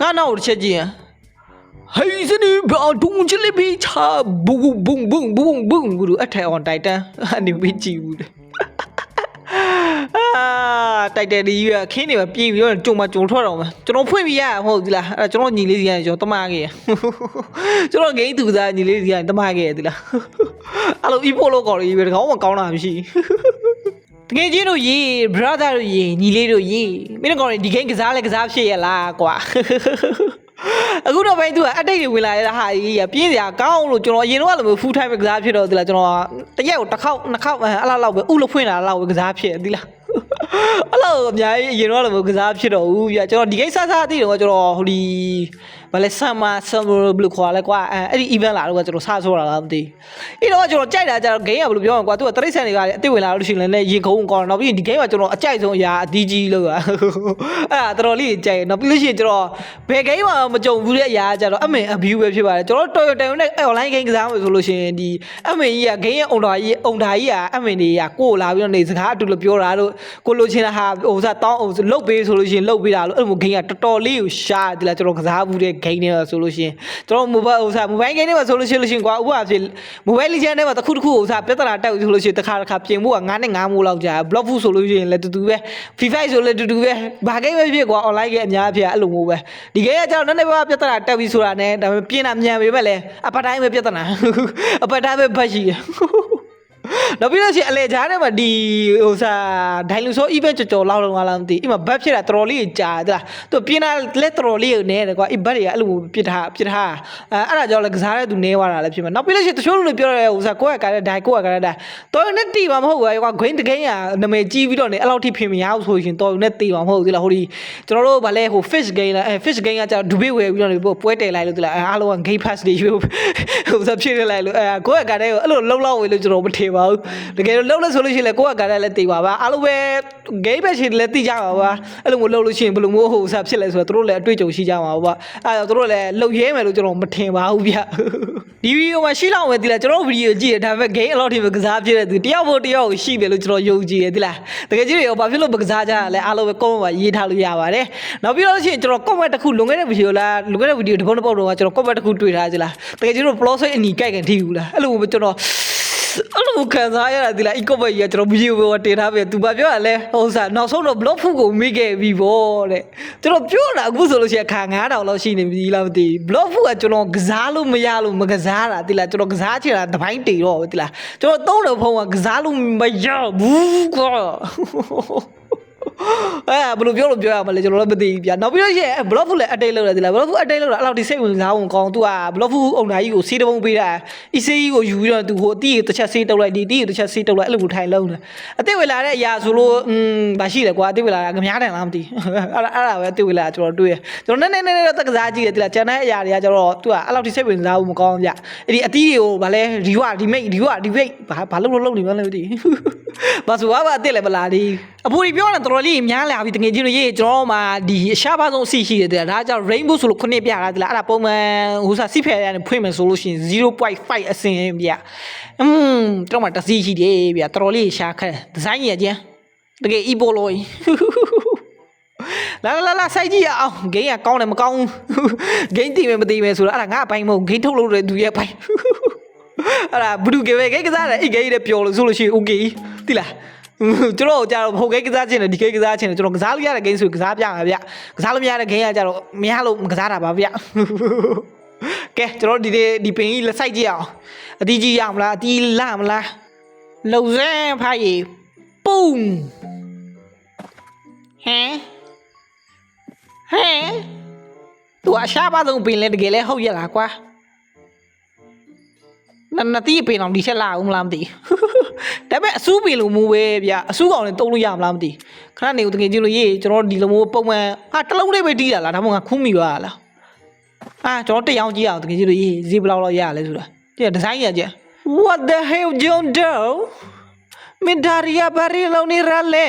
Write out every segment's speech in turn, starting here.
ငါနောက်တစ်ချက်ကြည့်ရင်ဟိစနီဘာဒုံချလေးပေးချာဘူဘုံဘုံဘုံဘုံဘူအထက်အွန်တိုက်တန်အနေပေးကြည့်ဘူးတဲ့အာတိုက်တယ်ဒီကခင်းနေမှာပြေးပြီးတော့ကြုံမကြုံထွက်တော့မှာကျွန်တော်ဖွင့်ပြရမဟုတ်ဘူးလားအဲ့ကျွန်တော်ညီလေးစီကနေကျွန်တော်တမခဲ့ရကျွန်တော်ဂိမ်းသူသားညီလေးစီကနေတမခဲ့ရဒီလားအဲ့လိုအီပိုလို့ကော်ရီပဲတကောင်းမကောင်းတာမရှိ တကယ်ချင်းတို့ရေ brother တို့ရေညီလေးတို့ရေမင်းတို့ကော်ရီဒီ game ကစားလဲကစားဖြစ်ရလားကွာအခုတော့ဘိုင်းသူကအတိတ်တွေဝင်လာရတဲ့ဟာကြီးကပြင်းစရာကောင်းလို့ကျွန်တော်အရင်တော့လည်း full time ပဲကစားဖြစ်တော့ဒီလားကျွန်တော်တရက်ကိုတစ်ခေါက်နှစ်ခေါက်အဲ့လောက်လောက်ပဲဥလို့ဖွင့်လာလောက်ပဲကစားဖြစ်ဒီလားအဲ့လောက်အများကြီးအရင်တော့လည်းကစားဖြစ်တော့ဦးပြကျွန်တော်ဒီကိစ္စစားသိတော့ကျွန်တော်ဟိုဒီ ဘာလဲဆမ်မာဆမ်ဘဘလူခေါ်လဲကွာအဲ့ဒီ event လာတော့ကျွန်တော်စားဆိုးတာလားမသိအဲ့တော့ကျွန်တော်ကြိုက်တာကျတော့ game ကဘယ်လိုပြောရမလဲကွာသူကတရိတ်ဆန်တွေကလည်းအစ်စ်ဝင်လာလို့ရှိရင်လည်းရေခုံးကောင်းတော့ပြီးဒီ game ကကျွန်တော်အကြိုက်ဆုံးအရာအဒီကြီးလို့อ่ะအဲ့ဒါတော်တော်လေးကြိုက်တော့ပြီးလို့ရှိရင်ကျွန်တော်ဘယ် game မှမကြုံဘူးတဲ့အရာကျတော့အမင် abuse ပဲဖြစ်ပါတယ်ကျွန်တော် Toyota နဲ့ online game ကစားမယ်ဆိုလို့ရှိရင်ဒီအမင်ကြီးက game ရဲ့အုံတော်ကြီးအုံတာကြီးကအမင်တွေကကိုလာပြီးတော့နေစကားအတူလို့ပြောတာလို့ကိုလိုချင်တာဟာဟိုစားတောင်းဟိုလုတ်ပေးဆိုလို့ရှိရင်လုတ်ပေးတာလို့အဲ့လို game ကတော်တော်လေးကိုရှားဒီလားကျွန်တော်ကစားဘူးတဲ့ game တွေဆိုလို့ရှိရင်ကျွန်တော် mobile ဟိုစား mobile game တွေမှာဆိုလို့ရှိရင်လို့ရှိရင်ကွာဥပမာဖြစ် mobile legend တွေမှာတစ်ခုတစ်ခုဟိုစားပြဿနာတက်ဆိုလို့ရှိရင်တစ်ခါတစ်ခါပြင်ဖို့က9နဲ့9မိုးလောက်ကြာ block food ဆိုလို့ရှိရင်လည်းတူတူပဲ FIFA ဆိုလည်းတူတူပဲဘာ game ပဲဖြစ်ကွာ online game အများကြီးဖြစ်အဲ့လိုမျိုးပဲဒီ game ကကျွန်တော်နည်းနည်းပါးပြဿနာတက်ပြီးဆိုတာနဲ့ဒါပေမဲ့ပြင်တာမြန်ပေမဲ့လည်းအပတ်တိုင်းပဲပြဿနာအပတ်တိုင်းပဲဘတ်ရှိတယ် နောက်ပြီးတော့ရှိရင်အလေကြားထဲမှာဒီဟိုစားဒိုင်လူဆို event ကြော်ကြော်လောက်လောက်လားမသိအိမ်မှာဘတ်ဖြစ်တာတော်တော်လေးကြာသလားသူပြင်းတာလက်တော်တော်လေးကိုနဲတယ်ကွာအိဘတ်တွေကအဲ့လိုပြစ်ထားပြစ်ထားအဲအဲ့ဒါကြောင့်လည်းကစားတဲ့သူနဲသွားတာလည်းဖြစ်မှာနောက်ပြီးလို့ရှိရင်တချို့လူတွေပြောရဲဟိုစားကိုယ့်ရဲ့ကားတဲ့ဒိုင်ကိုယ့်ရဲ့ကားတဲ့ဒိုင်တော်ရုံနဲ့တီမှာမဟုတ်ဘူးကွာ green တကင်းရနာမည်ကြီးပြီးတော့နေအဲ့လောက်ထိဖြစ်မရဘူးဆိုရင်တော်ရုံနဲ့တီမှာမဟုတ်ဘူးဒီလားဟိုဒီကျွန်တော်တို့ဗာလဲဟို fish game လားအဲ fish game ကကြာဒူဘေးဝယ်ပြီးတော့နေပွဲတယ်လိုက်လို့ဒီလားအားလုံးက game pass တွေဟိုစားဖြစ်နေလိုက်လို့အဲကိုယ့်ရဲ့ကားတဲ့ကိုအဲ့လိုလုံးလောက်ဝယ်လို့ကျွန်တော်မထင်ပါဘူးတကယ်လို့လုံးလို့ဆိုလို့ရှိရင်လည်းကိုယ့်ရဲ့ကားတဲ့လည်းတီပါပါအားလုံးပဲ game ပဲရှင်လည်းတီကြပါပါအဲ့လိုမျိုးလုံးလို့ရှိရင်ဘယ်လိုမျိုးဟိုစားဖြစ်လဲဆိုတော့တို့လည်းအတွေ့အကြုံရှိကြမှာပါအဲ့တော့တို့လည်းလှုပ်ရဲမယ်လို့ကျွန်တော်မထင်ပါဘူးဗျဒီဗီဒီယိုမှာရှိလောက်ပဲဒီလားကျွန်တော်ဗီဒီယိုကြည့်တယ်ဒါပေမဲ့ game အလောက်ထိပဲကစားဖြစ်တဲ့သူတယောက်ဖို့တယောက်ရှိတယ်လို့ကျွန်တော်ယုံကြည်တယ်ဒီလားတကယ်ကြီးတွေရောဘာဖြစ်လို့မကစားကြရလဲအားလုံးပဲ comment မှာရေးထားလို့ရပါတယ်နောက်ပြီးတော့ရှိရင်ကျွန်တော် comment တစ်ခုလွန်ခဲ့တဲ့ဗီဒီယိုလားလွန်ခဲ့တဲ့ဗီဒီယိုတစ်ပုတ်တစ်ပုတ်တော့ကျွန်တော် comment တစ်ခုတွေ့ထားကြလားတကယ်ကြီးတို့ plot ဆိုအနီကြိုက်ကန်ထိဘူးလားအဲ့လိုပဲကျွန်တော် အဲ့လိုခံစားရတာဒီလား eco bike ကြီးကကျွန်တော်ဗီဒီယိုပဲတင်ထားပြီသူဘာပြောရလဲဟိုစားနောက်ဆုံးတော့ block ဖုကိုမိခဲ့ပြီဗောတဲ့ကျွန်တော်ပြောတာအခုဆိုလို့ရှိရင်ခါ9000လောက်ရှိနေပြီလားမသိဘူး block ဖုကကျွန်တော်ကစားလို့မရလို့မကစားတာဒီလားကျွန်တော်ကစားချင်တာတပိုင်းတေတော့ဒီလားကျွန်တော်သုံးတဲ့ဖုန်းကကစားလို့မရဘူးကွာ အဲဘယ်လိုပြောလို့ပြောရမလဲကျွန်တော်လည်းမသိဘူးဗျာနောက်ပြီးတော့ရဲ့ဘလော့ဖူလည်းအတိတ်လောက်တယ်ဒီလားဘလော့ဖူအတိတ်လောက်တာအဲ့လောက်ဒီစိတ်ဝင်စားအောင်ကောင်းသူကဘလော့ဖူအုံနာကြီးကိုစေးတပုံပေးတာအီစေးကြီးကိုယူပြီးတော့သူဟိုအတီးကိုတစ်ချက်စေးတုပ်လိုက်ဒီတီးကိုတစ်ချက်စေးတုပ်လိုက်အဲ့လိုမျိုးထိုင်လုံးတယ်အတိတ်ဝေလာတဲ့အရာဆိုလို့อืมဗာရှိတယ်ကွာအတိတ်ဝေလာတာငများတယ်လားမသိအဲ့ဒါအဲ့ဒါပဲအတိတ်ဝေလာကျွန်တော်တွေ့ရကျွန်တော်နည်းနည်းနည်းတော့တက်ကစားကြည့်တယ်ဒီလားကျန်တဲ့အရာတွေကကျတော့သူကအဲ့လောက်ဒီစိတ်ဝင်စားဖို့မကောင်းဗျအဲ့ဒီအတီးတွေကိုဗာလဲဒီဝဒီမိတ်ဒီဝဒီမိတ်ဘာဘာလို့လို့လုံးနေမှလည်းမသိဘာဆိုဘာအတိတ်လည်းမလာဒီအဖိုးကြီးပြောတာတော်တော်လေးများလာပြီတကယ်ကြီးလို့ရေးကျွန်တော်မှဒီအရှားပါဆုံးအစီရှိတယ်တဲ့ဒါကြောင့် rainbow ဆိုလို့ခုနှစ်ပြတာဒီလားအဲ့ဒါပုံမှန်ဟိုစားစီဖယ်ရတဲ့ဖွင့်မယ်ဆိုလို့ရှိရင်0.5အစင်ပြอืมတော့မှတစီရှိတယ်ဗျတော်တော်လေးရှားခက်ဒီဇိုင်းကြီးကကျန်တကယ် e ပိုလို့လာလာလာစိုက်ကြည့်ရအောင်ဂိမ်းကကောင်းတယ်မကောင်းဂိမ်းတည်မယ်မတည်မယ်ဆိုတော့အဲ့ဒါငါအပိုင်းမဟုတ်ဂိမ်းထုတ်လို့တဲ့သူရဲ့အပိုင်းအဲ့ဒါဘဒုကေပဲဂိမ်းကစားတယ်အိတ်ဂိမ်းနဲ့ပျော်လို့ဆိုလို့ရှိရင် okay တိလား ကျွန်တော်ကြတော့ဟိုဂိမ်းကစားခြင်းနဲ့ဒီဂိမ်းကစားခြင်းနဲ့ကျွန်တော်ကစားလို့ရတဲ့ဂိမ်းဆိုကစားပြမှာဗျကစားလို့မရတဲ့ဂိမ်းကကြတော့မရလို့မကစားတာပါဗျကဲကျွန်တော်ဒီဒီပင်ကြီးလက်ဆိုင်ကြည့်အောင်အတီးကြီးရမလားအတီးလာမလားလုံစဲဖိုင်ပုံဟမ်ဟမ်သူအရှားပါဆုံးပင်လဲတကယ်လဲဟုတ်ရလားကွာနနတီးပင်အောင်ဒီချက်လာအောင်မလားမသိ ဒါပေမဲ့အစူးပင်လိုမျိုးပဲဗျအစူးကောင်လည်းတုံးလို့ရမလားမသိခဏနေဦးတကယ်ကြည့်လို့ရေးကျွန်တော်ဒီလိုမျိုးပုံမှန်ဟာတစ်လုံးလေးပဲတီးတာလားဒါမှမဟုတ်ခူးမိပါလားအာကျွန်တော်တရားကြည့်အောင်တကယ်ကြည့်လို့ရေးဈေးဘယ်လောက်လောက်ရလဲဆိုတာဒီဒီဇိုင်းရကြ What the hell John Doe မင်းဒါရီယာဘာရီလောနေရလဲ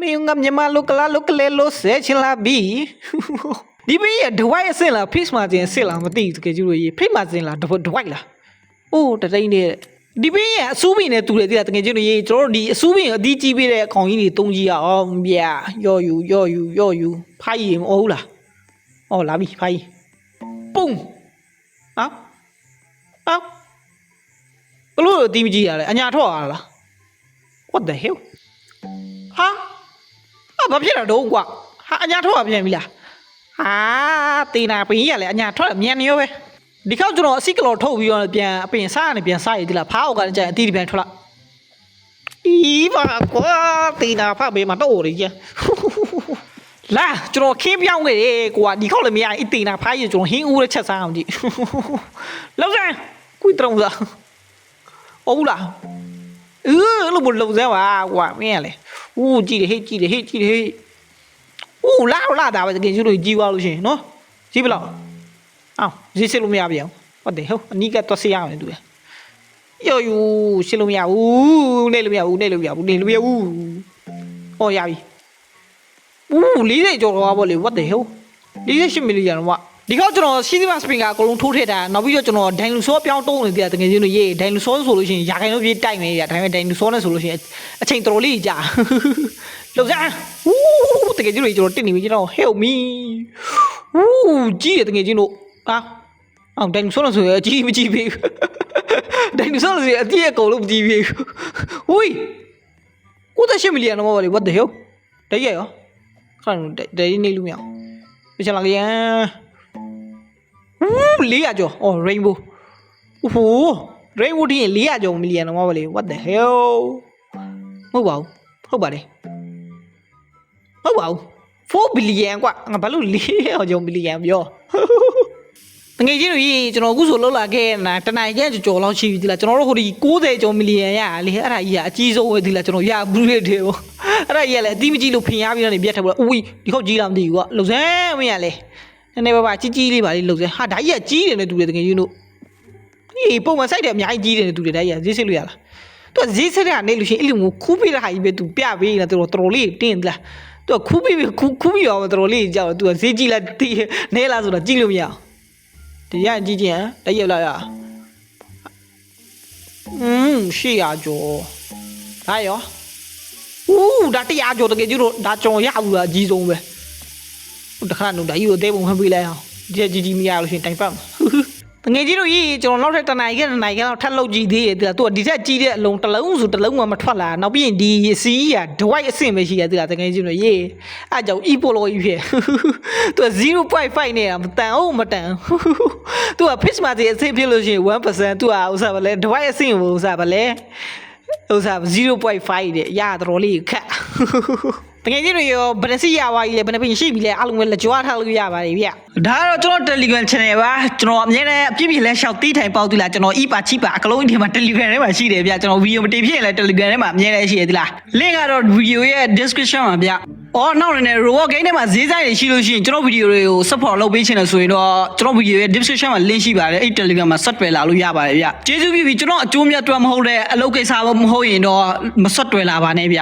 မင်းငါမြန်မာလုကလာလုကလေလို့ဆဲချင်လာပြီဒီဘေးရဒဝိုက်အစ်စ်လား face မှာတင်အစ်စ်လားမသိဘူးတကယ်ကြည့်လို့ရေး face မှာတင်လားဒဝိုက်လားအိုးတတိန်နဲ့ ဒီဘေးရအစူးပင်နဲ့တူတယ်တိလားတကယ်ချင်းတို့ရေးကျွန်တော်တို့ဒီအစူးပင်အသီးကြီးပေးတဲ့အခေါင်ကြီးတွေတုံးကြီးရအောင်ဗျာရော့ယူရော့ယူရော့ယူဖိုက်ရီမဟုတ်လားအော်လာပြီဖိုင်ပုံနော်နော်ဘလို့တီးမကြည့်ရလဲအညာထွက်လာလား what the hell ဟာအဘာဖြစ်တာတော့ကွာဟာအညာထွက်လာပြန်ပြီလားဟာတေနာပင်ကြီးကလည်းအညာထွက်လာမြန်နေရောပဲ ဒီခေါက်ကျွန်တော်အစိကလော်ထုတ်ပြီးတော့ပြန်အပင်စားရနေပြန်စားရည်ဒီလားဖားအောက်ကလည်းကြာရင်အတီးဒီပြန်ထွက်လာအီးပါကွာတေနာဖားဘေးမှာတော့ရည်ကြီးလာကျွန်တော်ခင်းပြောင်းခဲ့တယ်ကွာဒီခေါက်လည်းမရရင်အတေနာဖားရည်ကျွန်တော်ဟင်းဦးရဲ့ချက်စားအောင်ကြည့်လောက်စမ်းကွီတရုံးစားဟုတ်လား เออလို့ဘလုံစမ်းပါကွာမင်းကလေဦးကြည့်တယ်ဟေ့ကြည့်တယ်ဟေ့ကြည့်တယ်ဟေ့ဦးလာလာတာပဲတကယ်ကျလို့ကြီးသွားလို့ရှိရင်နော်ကြီးဘလောက် အောင်ရေးစစ်လို့မရပြန်ဟုတ်တယ်ဟုတ်အနီးကတော့ဆေးရအောင်တူတယ်ယောယူရှင်းလို့မရဘူးနေလို့မရဘူးနေလို့မရဘူးနေလို့မရဘူးဟောရပြီဦး40ကျော်တော့ဗောလေ what the hell 48မီလီယံတော့ဒီကောက်ကျွန်တော်စီးစီးမစပင်ကအကုန်လုံးထိုးထည့်တာနောက်ပြီးတော့ကျွန်တော်ဒိုင်လူဆောပြောင်းတုံးနေတယ်တကယ်ချင်းလို့ရေးဒိုင်လူဆောဆိုလို့ရှိရင်ရာခိုင်နှုန်းပြေးတိုက်မယ်ရဒါပေမဲ့ဒိုင်လူဆောနဲ့ဆိုလို့ရှိရင်အချိန်တော်တော်လေးကြာလောက်စားဝူးတကယ်ချင်းလို့ကျွန်တော်တက်နေပြီကျွန်တော် help me ဝူးကြီးတယ်တကယ်ချင်းလို့ ဟာအောင်ဒိုင်လူဆောလို့ဆိုရင်အကြီးမကြီးပြီဒိုင်လူဆောလို့ဆိုရင်အကြီးအကုန်လုံးမကြီးပြီဝိ98မီလီယံတော့ဗောလေ what the hell တကယ်ရောခဏတည်းနေလို့မရအောင်ပြချလာကြရန် ဦး400ကျော်အော် rainbow โอ้โห rainbow တင်းရင်400ကျော်မီလီယံတော့မပါလေ what the hell မဟုတ်ပါဘူးဟုတ်ပါတယ်ဟုတ်ပါဘူး4 billion กว่าငါဘာလို့400ကျော်မီလီယံပြော တငယ်ချင်းတို့ကြီးကျွန်တော်အခုဆိုလောက်လာခဲ့တာတနိုင်ကျန်ကြော်လောက်ရှိပြီဒီလားကျွန်တော်တို့ဟိုဒီ90ကျော်မီလီယံရလေအဲ့ဒါကြီးကအကြီးဆုံးပဲဒီလားကျွန်တော်ရဘူးတဲ့တယ်ပေါ့အဲ့ဒါကြီးကလည်းအတိမကြီးလို့ဖင်ရပြီးတော့နေပြတ်ထက်ဘူးလားဦးဒီခေါက်ကြီးလားမသိဘူးကွာလုံစမ်းမင်းရလေနည်းနည်းပါးပါကြီးကြီးလေးပါလေးလှုပ်စဲဟာဒါကြီးကကြီးတယ်နဲ့တူတယ်တကယ်ကြီးတို့အေးပုံမှန်စိုက်တယ်အများကြီးကြီးတယ်နဲ့တူတယ်ဒါကြီးကဈေးစစ်လို့ရလားသူကဈေးစစ်တဲ့ကနေလို့ရှိရင်အဲ့လိုမျိုးခူးပေးတဲ့ဟာကြီးပဲသူပြပေးနေတာသူတော်တော်လေးတင်းသလားသူကခူးပေးပြီးခူးခူးပြီးတော့တော်တော်လေးကြောက်သူကဈေးကြီးလားတီးနဲလားဆိုတော့ကြည့်လို့မရအောင် တရားကြီးချင်းတရက်လာရอืมရှေ့ရကျော်ဒါရောဦးဒါတရားကျော်တကယ်ကြီးတို့ဒါကြော်ရဘူးလားအကြီးဆုံးပဲဟိုတခါတော့ဒါကြီးကိုအသေးပုံဖမ်းပေးလိုက်အောင်ဒီကကြီးကြီးမရလို့ရှိရင်တိုင်ပတ်မှာတ ငယ်ကြီးတို့ကြီးကျွန်တော်နောက်ထပ်တနိုင်ကတနိုင်ကတော့ထပ်လုပ်ကြည့်သေးတယ်သူကသူကဒီထက်ကြီးတဲ့အလုံးတစ်လုံးဆိုတစ်လုံးမှမထွက်လာနောက်ပြီးရင်ဒီစီးကဒဝိုက်အဆင့်ပဲရှိရသေးတာတငယ်ကြီးတို့ရေးအဲကြောင့် e ပိုလိုကြီးဖြစ်သူက0.5နေတာမတန်အောင်မတန်သူက pitch မှာဒီအဆင့်ဖြစ်လို့ရှိရင်1%သူကဥစားပါလဲဒဝိုက်အဆင့်ကိုဥစားပါလဲဥစား0.5တဲ့ရတော်လေးခက် တကယ်ကြီးတွေရောဗနစီရဝါကြီးလေဘယ်နှပင်ရှိပြီလဲအားလုံးပဲလက်ကြွားထားလို့ရပါတယ်ဗျဒါကတော့ကျွန်တော် Telegram channel ပါကျွန်တော်အမြဲတမ်းအပြည့်ပြည့်လဲရှောက်တီးထိုင်ပေါက်သီလားကျွန်တော် e ပါချိပါအကလုံးဒီမှာ Telegram ထဲမှာရှိတယ်ဗျကျွန်တော်ဗီဒီယိုမတင်ဖြစ်ရင်လည်း Telegram ထဲမှာအမြဲတမ်းရှိရသလား link ကတော့ဗီဒီယိုရဲ့ description မှာဗျအော်နောက်နေ robot game ထဲမှာဈေးဆိုင်တွေရှိလို့ရှိရင်ကျွန်တော်ဗီဒီယိုတွေကို support လုပ်ပေးချင်တယ်ဆိုရင်တော့ကျွန်တော်ဗီဒီယိုရဲ့ description မှာ link ရှိပါတယ်အဲ့ Telegram မှာဆက်တွယ်လာလို့ရပါတယ်ဗျကျေးဇူးပြုပြီးကျွန်တော်အကျိုးမြတ်တွက်မဟုတ်တဲ့အလုပ်ကိစ္စမဟုတ်ရင်တော့မဆက်တွယ်လာပါနဲ့ဗျ